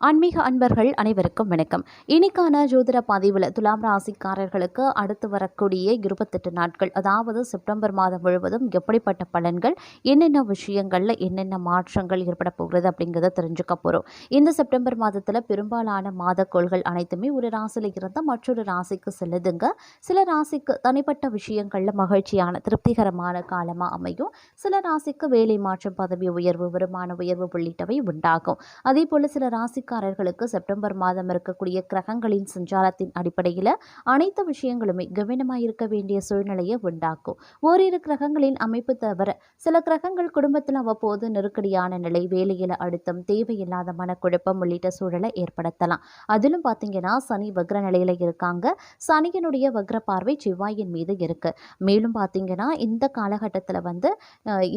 ஆன்மீக அன்பர்கள் அனைவருக்கும் வணக்கம். இன்னைக்கான ஜோதிட பதிவில் துலாம் ராசிக்காரர்களுக்கு அடுத்து வரக்கூடிய இருபத்தெட்டு நாட்கள் அதாவது செப்டம்பர் மாதம் முழுவதும் எப்படிப்பட்ட பலன்கள் என்னென்ன விஷயங்களில் என்னென்ன மாற்றங்கள் ஏற்பட போகிறது அப்படிங்கிறத தெரிஞ்சுக்க போகிறோம் இந்த செப்டம்பர் மாதத்தில் பெரும்பாலான மாதக்கோள்கள் அனைத்துமே ஒரு ராசியில் இருந்தால் மற்றொரு ராசிக்கு செல்லுதுங்க. சில ராசிக்கு தனிப்பட்ட விஷயங்களில் மகிழ்ச்சியான திருப்திகரமான காலமாக அமையும். சில ராசிக்கு வேலை மாற்றம் பதவி உயர்வு வருமான உயர்வு உள்ளிட்டவை உண்டாகும். அதே போல் சில ராசிக்காரர்களுக்கு செப்டம்பர் மாதம் இருக்கக்கூடிய கிரகங்களின் சஞ்சாரத்தின் அடிப்படையில் அனைத்து விஷயங்களுமே கவனமாக இருக்க வேண்டிய சூழ்நிலையை உண்டாக்கும். ஓரிரு கிரகங்களின் அமைப்பு தவிர சில கிரகங்கள் குடும்பத்தில் அவ்வப்போது நெருக்கடியான நிலை வேலையில் அழுத்தம் தேவையில்லாத மனக்குழப்பம் உள்ளிட்ட சூழலை ஏற்படுத்தலாம். அதிலும் பார்த்தீங்கன்னா சனி வக்ர நிலையில் இருக்காங்க. சனியினுடைய வக்ர பார்வை செவ்வாயின் மீது இருக்கு. மேலும் பார்த்தீங்கன்னா இந்த காலகட்டத்தில் வந்து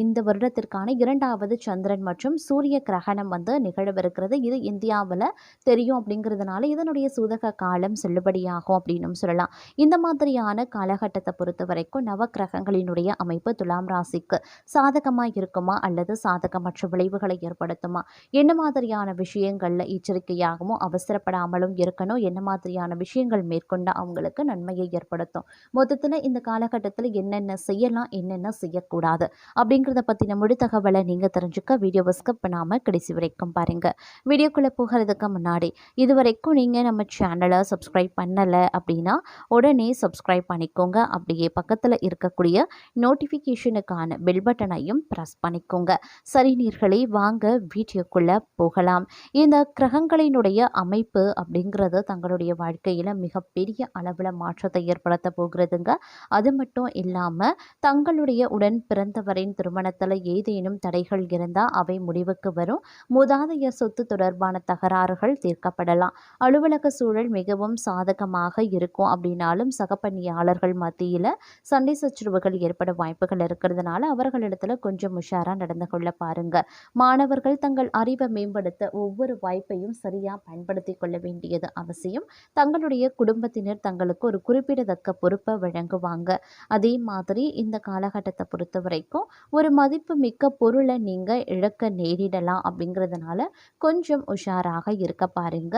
இந்த வருடத்திற்கான இரண்டாவது சந்திரன் மற்றும் சூரிய கிரகணம் வந்து நிகழவிருக்கிறது. இது இந்தியா இந்தியாவில் தெரியும் அப்படிங்கிறதுனால இதனுடைய சூதக காலம் செல்லுபடியாகும் அப்படின்னும் சொல்லலாம். இந்த மாதிரியான காலகட்டத்தை பொறுத்த வரைக்கும் நவகிரகங்களினுடைய அமைப்பு துலாம் ராசிக்கு சாதகமாக இருக்குமா அல்லது சாதகமற்ற விளைவுகளை ஏற்படுத்துமா? என்ன மாதிரியான விஷயங்களில் எச்சரிக்கையாகவும் அவசரப்படாமலும் இருக்கணும். என்ன மாதிரியான விஷயங்கள் மேற்கொண்டு அவங்களுக்கு நன்மையை ஏற்படுத்தும்? மொத்தத்தில் இந்த காலகட்டத்தில் என்னென்ன செய்யலாம் என்னென்ன செய்யக்கூடாது அப்படிங்கிறத பற்றின முழு தகவலை நீங்கள் தெரிஞ்சுக்க வீடியோவை ஸ்கிப் பண்ணாமல் கடைசி வரைக்கும் பாருங்கள் வீடியோக்குள்ளே போக போகிறதுக்கு முன்னாடி இது வரைக்கும் நீங்கள் நம்ம சேனலை சப்ஸ்கிரைப் பண்ணலை அப்படின்னா உடனே சப்ஸ்கிரைப் பண்ணிக்கோங்க. அப்படியே பக்கத்தில் இருக்கக்கூடிய நோட்டிஃபிகேஷனுக்கான பெல் பட்டனையும் ப்ரெஸ் பண்ணிக்கோங்க. சரி நீர்களே வாங்க வீடியோக்குள்ளே போகலாம். இந்த கிரகங்களினுடைய அமைப்பு அப்படிங்கிறது தங்களுடைய வாழ்க்கையில் மிகப்பெரிய அளவில் மாற்றத்தை ஏற்படுத்த போகிறதுங்க. அது மட்டும் இல்லாமல் தங்களுடைய உடன் பிறந்தவரின் திருமணத்தில் ஏதேனும் தடைகள் இருந்தால் அவை முடிவுக்கு வரும். மூதாதைய சொத்து தொடர்பான தகராறுகள் தீர்க்கப்படலாம். அலுவலக சூழல் மிகவும் சாதகமாக இருக்கும் அப்படின்னாலும் சகப்பணியாளர்கள் மத்தியில் சண்டை சச்சரவுகள் ஏற்பட வாய்ப்புகள் இருக்கிறதுனால அவர்களிடத்துல கொஞ்சம் உஷாராக நடந்து கொள்ள பாருங்க. மாணவர்கள் தங்கள் அறிவை மேம்படுத்த ஒவ்வொரு வாய்ப்பையும் சரியாக பயன்படுத்தி கொள்ள வேண்டியது அவசியம். தங்களுடைய குடும்பத்தினர் தங்களுக்கு ஒரு குறிப்பிடத்தக்க பொறுப்பை வழங்குவாங்க. அதே மாதிரி இந்த காலகட்டத்தை பொறுத்த வரைக்கும் ஒரு மதிப்பு மிக்க பொருளை நீங்கள் இழக்க நேரிடலாம் அப்படிங்கிறதுனால கொஞ்சம் உஷாராக இருக்க பாருங்க.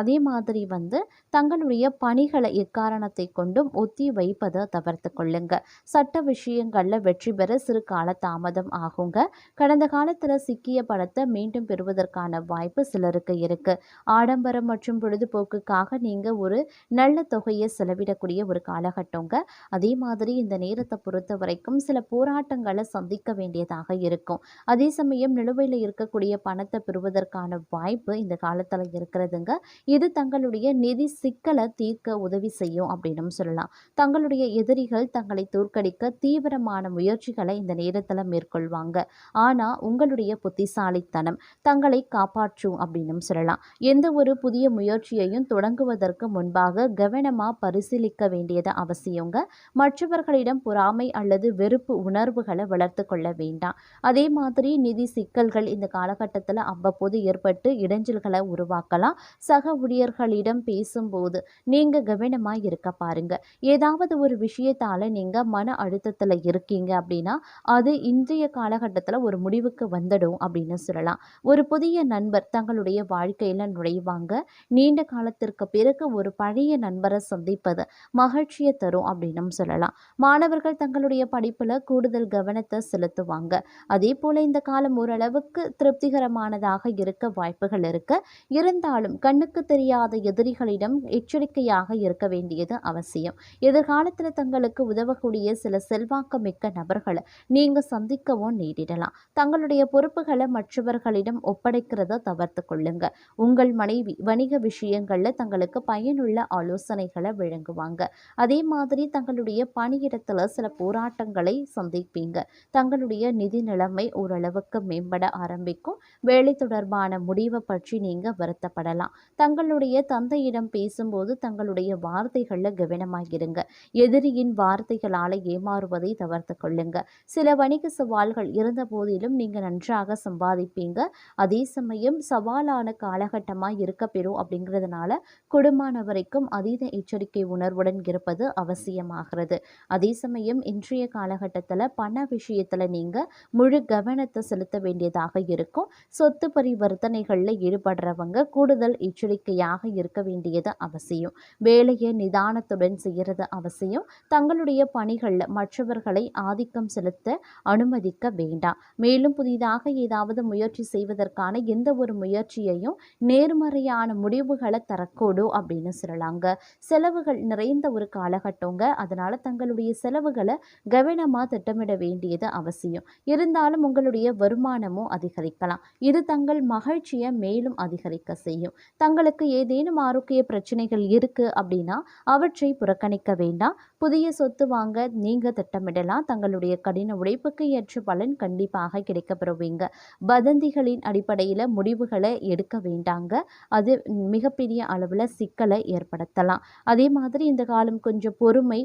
அதே மாதிரி வந்து தங்களுடைய பணிகளை எக்காரணத்தை கொண்டும் ஒத்தி வைப்பதை தவிர்த்து கொள்ளுங்க. சட்ட விஷயங்களில் வெற்றி பெற சிறு கால தாமதம் ஆகுங்க. கடந்த காலத்தில் சிக்கிய பணத்தை மீண்டும் பெறுவதற்கான வாய்ப்பு சிலருக்கு இருக்கு. ஆடம்பரம் மற்றும் பொழுதுபோக்குக்காக நீங்கள் ஒரு நல்ல தொகையை செலவிடக்கூடிய ஒரு காலகட்டங்க. அதே மாதிரி இந்த நேரத்தை பொறுத்த வரைக்கும் சில போராட்டங்களை சந்திக்க வேண்டியதாக இருக்கும். அதே சமயம் நிலுவையில் இருக்கக்கூடிய பணத்தை பெறுவதற்கான வாய்ப்பு இந்த காலத்தில் இருக்கிறதுங்க. இது தங்களுடைய நிதி சிக்கலை தீர்க்க உதவி செய்யும் அப்படின்னு சொல்லலாம். தங்களுடைய எதிரிகள் தங்களை தோற்கடிக்க தீவிரமான முயற்சிகளை இந்த நேரத்தில் மேற்கொள்வாங்க. ஆனால் உங்களுடைய புத்திசாலித்தனம் தங்களை காப்பாற்றும் அப்படின்னு சொல்லலாம். எந்த ஒரு புதிய முயற்சியையும் தொடங்குவதற்கு முன்பாக கவனமாக பரிசீலிக்க வேண்டியது அவசியங்க. மற்றவர்களிடம் பொறாமை அல்லது வெறுப்பு உணர்வுகளை வளர்த்து கொள்ள வேண்டாம். அதே மாதிரி நிதி சிக்கல்கள் இந்த காலகட்டத்தில் அவ்வப்போது ஏற்பட்டு இட இடைஞ்சல்களை உருவாக்கலாம். சக ஊழியர்களிடம் பேசும்போது நீங்கள் கவனமாக இருக்க பாருங்க. ஏதாவது ஒரு விஷயத்தால் நீங்கள் மன அழுத்தத்தில் இருக்கீங்க அப்படின்னா அது இன்றைய காலகட்டத்தில் ஒரு முடிவுக்கு வந்துடும் அப்படின்னு சொல்லலாம். ஒரு புதிய நண்பர் தங்களுடைய வாழ்க்கையில் நுழைவாங்க. நீண்ட காலத்திற்கு பிறகு ஒரு பழைய நண்பரை சந்திப்பது மகிழ்ச்சியை தரும் அப்படின்னு சொல்லலாம். மாணவர்கள் தங்களுடைய படிப்பில் கூடுதல் கவனத்தை செலுத்துவாங்க. அதே போல் இந்த காலம் ஓரளவுக்கு திருப்திகரமானதாக இருக்க வாய்ப்புகள் இருக்க இருந்தாலும் கண்ணுக்கு தெரியாத எதிரிகளிடம் எச்சரிக்கையாக இருக்க வேண்டியது அவசியம். எதிர்காலத்தில் தங்களுக்கு உதவக்கூடிய சில செல்வாக்கு மிக்க நபர்களை நீங்கள் சந்திக்கவும் நேரிடலாம். தங்களுடைய பொறுப்புகளை மற்றவர்களிடம் ஒப்படைக்கிறத தவிர்த்து கொள்ளுங்க. உங்கள் மனைவி வணிக விஷயங்களில் தங்களுக்கு பயனுள்ள ஆலோசனைகளை வழங்குவாங்க. அதே மாதிரி தங்களுடைய பணியிடத்தில் சில போராட்டங்களை சந்திப்பீங்க. தங்களுடைய நிதி நிலைமை ஓரளவுக்கு மேம்பட ஆரம்பிக்கும். வேலை தொடர்பான முடிவை பற்றி நீங்கள் வருத்தப்படலாம். தங்களுடைய தந்தையிடம் பேசும்போது தங்களுடைய வார்த்தைகளில் கவனமாக இருங்க எதிரியின் வார்த்தைகளால் ஏமாறுவதை தவிர்த்து கொள்ளுங்க. சில வணிக சவால்கள் இருந்த போதிலும் நீங்கள் நன்றாக சம்பாதிப்பீங்க. அதே சமயம் சவாலான காலகட்டமாக இருக்க பெறும் அப்படிங்கிறதுனால குடும்பமான வரைக்கும் அதீத எச்சரிக்கை உணர்வுடன் இருப்பது அவசியமாகிறது. அதே சமயம் இன்றைய காலகட்டத்தில் பண விஷயத்தில் நீங்கள் முழு கவனத்தை செலுத்த வேண்டியதாக இருக்கும். சொத்து பரிவர்த்தனைகளில் ஈடுபடுறவங்க கூடுதல் எச்சரிக்கையாக இருக்க வேண்டியது அவசியம். வேலையை நிதானத்துடன் செய்கிறது அவசியம். தங்களுடைய பணிகளில் மற்றவர்களை ஆதிக்கம் செலுத்த அனுமதிக்க வேண்டாம். மேலும் புதிதாக ஏதாவது முயற்சி செய்வதற்கான எந்த ஒரு முயற்சியையும் நேர்மறையான முடிவுகளை தரக்கூடும் அப்படின்னு சொல்லலாங்க. செலவுகள் நிறைந்த ஒரு காலகட்டங்க. அதனால தங்களுடைய செலவுகளை கவனமாக திட்டமிட வேண்டியது அவசியம். இருந்தாலும் உங்களுடைய வருமானமும் அதிகரிக்கலாம். இது தங்கள் மகிழ்ச்சியை மேலும் அதிகரிக்க செய்யும். தங்களுக்கு ஏதேனும் ஆரோக்கிய பிரச்சனைகள் இருக்கு அப்படின்னா அவற்றை புறக்கணிக்க வேண்டாம். புதிய சொத்து வாங்க நீங்க திட்டமிடலாம். தங்களுடைய கடின உழைப்புக்கு ஏற்ற பலன் கண்டிப்பாக கிடைக்கப்பெறுவீங்க. வதந்திகளின் அடிப்படையில் முடிவுகளை எடுக்க வேண்டாங்க. அது மிகப்பெரிய அளவில் சிக்கலை ஏற்படுத்தலாம். அதே மாதிரி இந்த காலம் கொஞ்சம் பொறுமை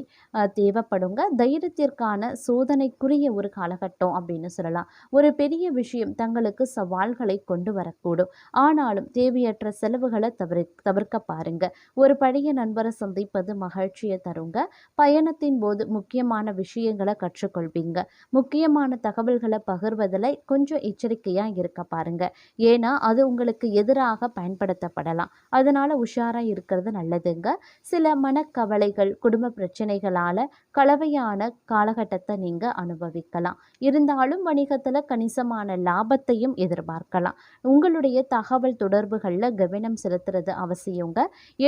தேவைப்படுங்க. தைரியத்திற்கான சோதனைக்குரிய ஒரு காலகட்டம் அப்படின்னு சொல்லலாம். ஒரு பெரிய விஷயம் தங்களுக்கு சவால்களை கொண்டு வரக்கூடும். ஆனாலும் தேவையற்ற செலவுகளை தவிர தவிர்க்க பாருங்க. ஒரு பழைய நண்பரை சந்திப்பது மகிழ்ச்சியை தருங்க. பயணத்தின் போது முக்கியமான விஷயங்களை கற்றுக்கொள்வீங்க. முக்கியமான தகவல்களை பகிர்வதில் கொஞ்சம் எச்சரிக்கையாக இருக்க பாருங்க. ஏன்னா அது உங்களுக்கு எதிராக பயன்படுத்தப்படலாம். அதனால உஷாராக இருக்கிறது நல்லதுங்க. சில மனக்கவலைகள் குடும்ப பிரச்சனைகளால் கலவையான காலகட்டத்தை நீங்கள் அனுபவிக்கலாம். இருந்தாலும் வணிகத்தில் கணிசமான லாபத்தையும் எதிர்பார்க்கலாம். உங்களுடைய தகவல் தொடர்புகளில் கவனம் செலுத்துறது அவசியங்க.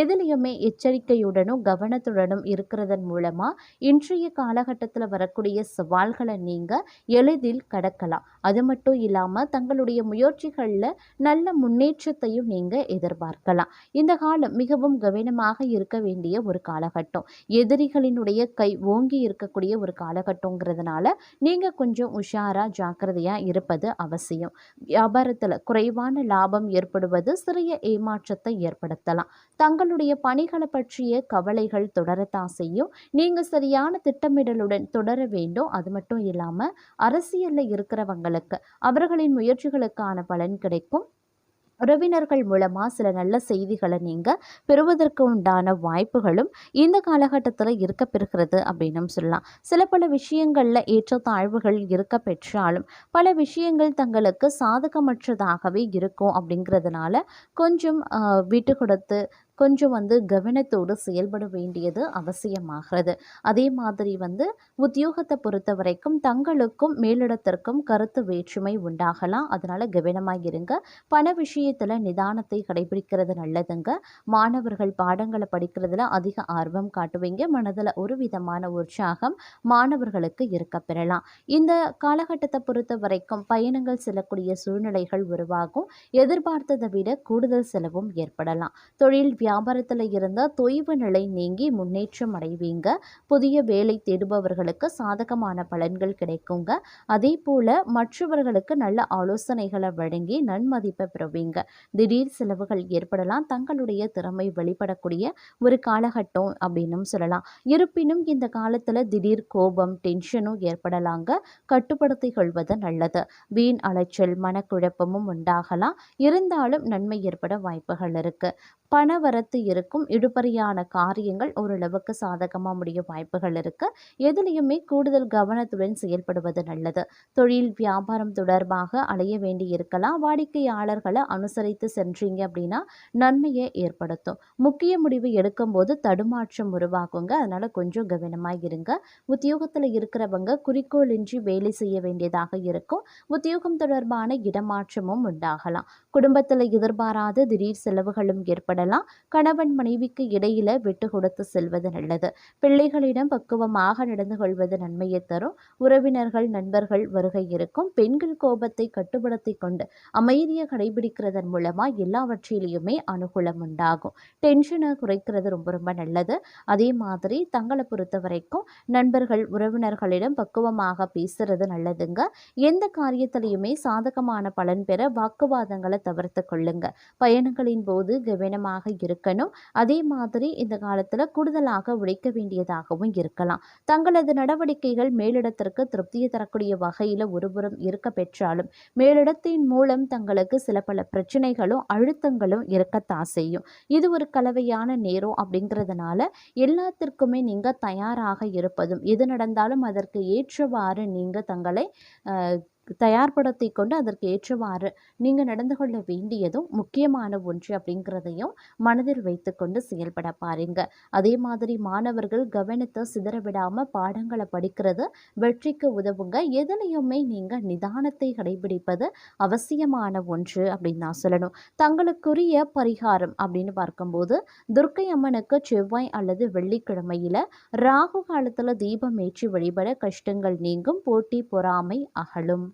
எதுலேயுமே எச்சரிக்கையுடனும் கவனத்துடனும் இருக்கிறதன் மூலமாக இன்றைய காலகட்டத்தில் வரக்கூடிய சவால்களை நீங்கள் எளிதில் கடக்கலாம். அது மட்டும் இல்லாமல் தங்களுடைய முயற்சிகளில் நல்ல முன்னேற்றத்தையும் நீங்கள் எதிர்பார்க்கலாம். இந்த காலம் மிகவும் கவனமாக இருக்க வேண்டிய ஒரு காலகட்டம். எதிரிகளினுடைய கை ஓங்கி இருக்கக்கூடிய ஒரு காலகட்டங்கிறதுனால நீங்கள் கொஞ்சம் உஷாராக ஜாக்கிரதையாக இருப்பது அவசியம். வியாபாரத்தில் குறைவான லாபம் ஏற்படுவது சிறிய ஏமாற்றத்தை ஏற்படுத்தலாம். தங்களுடைய பணிகளை பற்றிய கவலைகள் தொடரத்தான் செய்யும். நீங்க சரியான திட்டமிடலுடன் தொடர வேண்டும். அது மட்டும் இல்லாம அரசியல்ல இருக்கிறவங்களுக்கு அவர்களின் முயற்சிகளுக்கான பலன் கிடைக்கும். உறவினர்கள் மூலமாக சில நல்ல செய்திகளை நீங்கள் பெறுவதற்கு உண்டான வாய்ப்புகளும் இந்த காலகட்டத்தில் இருக்க பெறுகிறது அப்படின்னும் சொல்லலாம். சில பல விஷயங்களில் ஏற்றத்தாழ்வுகள் இருக்க பெற்றாலும் பல விஷயங்கள் தங்களுக்கு சாதகமற்றதாகவே இருக்கும் அப்படிங்கிறதுனால கொஞ்சம் விட்டு கொடுத்து கொஞ்சம் வந்து கவனத்தோடு செயல்பட வேண்டியது அவசியமாகிறது. அதே மாதிரி வந்து உத்தியோகத்தை பொறுத்த வரைக்கும் தங்களுக்கும் மேலிடத்திற்கும் கருத்து வேற்றுமை உண்டாகலாம். அதனால் கவனமாக இருங்க. பண விஷயத்தில் நிதானத்தை கடைபிடிக்கிறது நல்லதுங்க. மாணவர்கள் பாடங்களை படிக்கிறதுல அதிக ஆர்வம் காட்டுவீங்க. மனதில் ஒரு விதமான உற்சாகம் மாணவர்களுக்கு இருக்க பெறலாம். இந்த காலகட்டத்தை பொறுத்த வரைக்கும் பயணங்கள் செல்லக்கூடிய சூழ்நிலைகள் உருவாகும். எதிர்பார்த்ததை விட கூடுதல் செலவும் ஏற்படலாம். தொழில் வியாபாரத்தில் இருந்த தொய்வு நிலை நீங்கி முன்னேற்றம் அடைவீங்க. புதிய வேலை தேடுபவர்களுக்கு சாதகமான பலன்கள் கிடைக்குங்க. அதே போல மற்றவர்களுக்கு நல்ல ஆலோசனைகளை வழங்கி நன்மதிப்பை பெறுவீங்க. திடீர் செலவுகள் ஏற்படலாம். தங்களுடைய திறமை வெளிப்படக்கூடிய ஒரு காலகட்டம் அப்படின்னும் சொல்லலாம். இருப்பினும் இந்த காலத்தில் திடீர் கோபம் டென்ஷனும் ஏற்படலாங்க. கட்டுப்படுத்தி கொள்வது நல்லது. வீண் அலைச்சல் மனக்குழப்பமும் உண்டாகலாம். இருந்தாலும் நன்மை ஏற்பட வாய்ப்புகள் இருக்கு. பண போக்குவரத்து இருக்கும். இடுபறியான காரியங்கள் ஓரளவுக்கு சாதகமாக முடிய வாய்ப்புகள் இருக்கு. எதுலேயுமே கூடுதல் கவனத்துடன் செயல்படுவது நல்லது. தொழில் வியாபாரம் தொடர்பாக அலைய வேண்டி இருக்கலாம். வாடிக்கையாளர்களை அனுசரித்து சென்றீங்க அப்படின்னா நன்மையை ஏற்படுத்தும். முக்கிய முடிவு எடுக்கும்போது தடுமாற்றம் உருவாகுங்க அதனால கொஞ்சம் கவனமாக இருங்க. உத்தியோகத்தில் இருக்கிறவங்க குறிக்கோளின்றி வேலை செய்ய வேண்டியதாக இருக்கும். உத்தியோகம் தொடர்பான இடமாற்றமும் உண்டாகலாம். குடும்பத்தில் எதிர்பாராத திடீர் செலவுகளும் ஏற்படலாம். கணவன் மனைவிக்கு இடையில விட்டு கொடுத்து செல்வது நல்லது. பிள்ளைகளிடம் பக்குவமாக நடந்து கொள்வது நன்மையை தரும். உறவினர்கள் நண்பர்கள் வருகை இருக்கும். பெண்கள் கோபத்தை கட்டுப்படுத்தி கொண்டு அமைதியை கடைபிடிக்கிறதன் மூலமா எல்லாவற்றிலையுமே அனுகூலம் உண்டாகும். டென்ஷனை குறைக்கிறது ரொம்ப ரொம்ப நல்லது. அதே மாதிரி தங்களை பொறுத்த வரைக்கும் நண்பர்கள் உறவினர்களிடம் பக்குவமாக பேசுறது நல்லதுங்க. எந்த காரியத்திலையுமே சாதகமான பலன் பெற வாக்குவாதங்களை தவிர்த்து கொள்ளுங்க. பயணங்களின் போது கவனமாக இருக்கணும். அதே மாதிரி இந்த காலத்தில் கூடுதலாக உழைக்க வேண்டியதாகவும் இருக்கலாம். தங்களது நடவடிக்கைகள் மேலிடத்திற்கு திருப்தியை தரக்கூடிய வகையில் ஒருபுறம் இருக்க பெற்றாலும் மேலிடத்தின் மூலம் தங்களுக்கு சில பல பிரச்சனைகளும் அழுத்தங்களும் இருக்கத்தான் செய்யும். இது ஒரு கலவையான நேரம் அப்படிங்கிறதுனால எல்லாத்திற்குமே நீங்கள் தயாராக இருப்பதும் எது நடந்தாலும் அதற்கு ஏற்றவாறு நீங்கள் தங்களை தயார்படுத்தி கொண்டு அதற்கு ஏற்றவாறு நீங்கள் நடந்து கொள்ள வேண்டியதும் முக்கியமான ஒன்று அப்படிங்கிறதையும் மனதில் வைத்துக்கொண்டு செயல்பட பாருங்க. அதே மாதிரி மாணவர்கள் கவனத்தை சிதற விடாமல் பாடங்களை படிக்கிறது வெற்றிக்கு உதவுங்க. எதுலையுமே நீங்கள் நிதானத்தை கடைபிடிப்பது அவசியமான ஒன்று அப்படின்னு நான் சொல்லணும். தங்களுக்குரிய பரிகாரம் அப்படின்னு பார்க்கும்போது துர்க்கை அம்மனுக்கு செவ்வாய் அல்லது வெள்ளிக்கிழமையில் ராகு காலத்தில் தீபம் ஏற்றி வழிபட கஷ்டங்கள் நீங்கும் போட்டி பொறாமை அகலும்.